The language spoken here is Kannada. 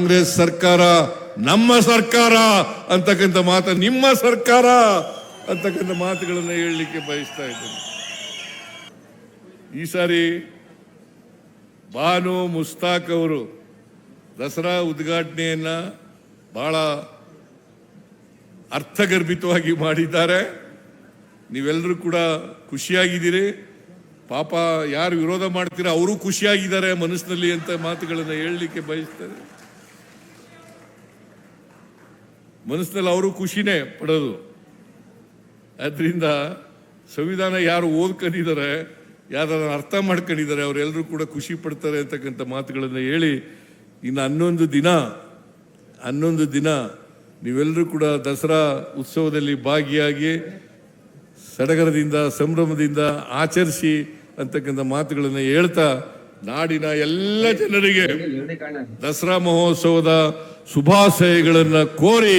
ಕಾಂಗ್ರೆಸ್ ಸರ್ಕಾರ ನಮ್ಮ ಸರ್ಕಾರ ಅಂತಕ್ಕಂಥ ಮಾತು ನಿಮ್ಮ ಸರ್ಕಾರ ಅಂತಕ್ಕಂಥ ಮಾತುಗಳನ್ನು ಹೇಳಲಿಕ್ಕೆ ಬಯಸ್ತಾ ಇದ್ದೇನೆ. ಈ ಸಾರಿ ಬಾನು ಮುಸ್ತಾಕ್ ಅವರು ದಸರಾ ಉದ್ಘಾಟನೆಯನ್ನ ಬಹಳ ಅರ್ಥಗರ್ಭಿತವಾಗಿ ಮಾಡಿದ್ದಾರೆ. ನೀವೆಲ್ಲರೂ ಕೂಡ ಖುಷಿಯಾಗಿದ್ದೀರಿ. ಪಾಪ ಯಾರು ವಿರೋಧ ಮಾಡ್ತೀರಾ, ಅವರು ಖುಷಿಯಾಗಿದ್ದಾರೆ ಮನಸ್ಸಿನಲ್ಲಿ ಅಂತ ಮಾತುಗಳನ್ನು ಹೇಳಲಿಕ್ಕೆ ಬಯಸ್ತಾರೆ ಮನಸ್ಸಿನಲ್ಲಿ ಅವರು ಖುಷಿನೇ ಪಡೋದು. ಆದ್ರಿಂದ ಸಂವಿಧಾನ ಯಾರು ಓದ್ಕೊಂಡಿದ್ದಾರೆ ಯಾರು ಅರ್ಥ ಮಾಡ್ಕೊಂಡಿದ್ದಾರೆ, ಅವರೆಲ್ಲರೂ ಕೂಡ ಖುಷಿ ಪಡ್ತಾರೆ ಅಂತಕ್ಕಂಥ ಮಾತುಗಳನ್ನು ಹೇಳಿ ಇನ್ನು ಹನ್ನೊಂದು ದಿನ ಹನ್ನೊಂದು ದಿನ ನೀವೆಲ್ಲರೂ ಕೂಡ ದಸರಾ ಉತ್ಸವದಲ್ಲಿ ಭಾಗಿಯಾಗಿ ಸಡಗರದಿಂದ, ಸಂಭ್ರಮದಿಂದ ಆಚರಿಸಿ ಅಂತಕ್ಕಂಥ ಮಾತುಗಳನ್ನು ಹೇಳ್ತಾ ನಾಡಿನ ಎಲ್ಲ ಜನರಿಗೆ ದಸರಾ ಮಹೋತ್ಸವದ ಶುಭಾಶಯಗಳನ್ನು ಕೋರಿ